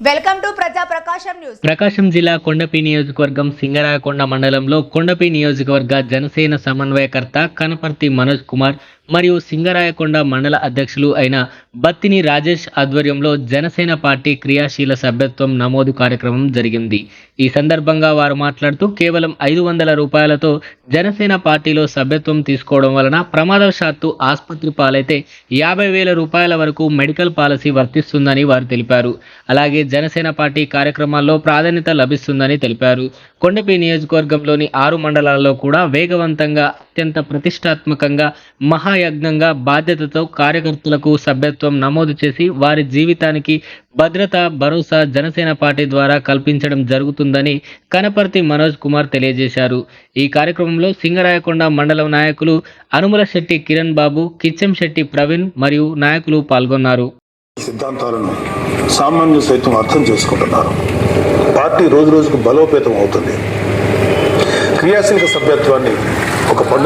Welcome to ప్రజా ప్రకాశం news. ప్రకాశం జిల్లా కొండపి నియోజకవర్గం సింగరాయకొండ మండలంలో కొండపి నియోజకవర్గ జనసేన సమన్వయకర్త కనపర్తి మనోజ్ కుమార్ మరియు సింగరాయకొండ మండల అధ్యక్షులు అయిన బత్తిని రాజేష్ ఆధ్వర్యంలో జనసేన పార్టీ క్రియాశీల సభ్యత్వం నమోదు కార్యక్రమం జరిగింది. ఈ సందర్భంగా వారు మాట్లాడుతూ కేవలం ఐదు వందల రూపాయలతో జనసేన పార్టీలో సభ్యత్వం తీసుకోవడం వలన ప్రమాదవశాత్తు ఆసుపత్రి పాలైతే యాభై వేల రూపాయల వరకు మెడికల్ పాలసీ వర్తిస్తుందని వారు తెలిపారు. అలాగే జనసేన పార్టీ కార్యక్రమాల్లో ప్రాధాన్యత లభిస్తుందని తెలిపారు. కొండపి నియోజకవర్గంలోని ఆరు మండలాల్లో కూడా వేగవంతంగా అత్యంత ప్రతిష్టాత్మకంగా మహా యజ్ఞంగా బాధ్యతతో కార్యకర్తలకు సభ్యత్వం నమోదు చేసి వారి జీవితానికి భద్రత భరోసా జనసేన పార్టీ ద్వారా కల్పించడం జరుగుతుందని కనపర్తి మనోజ్ కుమార్ తెలియజేశారు. ఈ కార్యక్రమంలో సింగరాయకొండ మండలం నాయకులు అనుమల శెట్టి కిరణ్ బాబు కిచ్చం శెట్టి ప్రవీణ్ మరియు నాయకులు పాల్గొన్నారు. సిద్ధాంతాలను సామాన్యులు సైతం అర్థం చేసుకుంటున్నారు. పార్టీ రోజు రోజుకు బలోపేతం అవుతుంది. క్రియాశీలక సభ్యత్వాన్ని ఒక పండుగ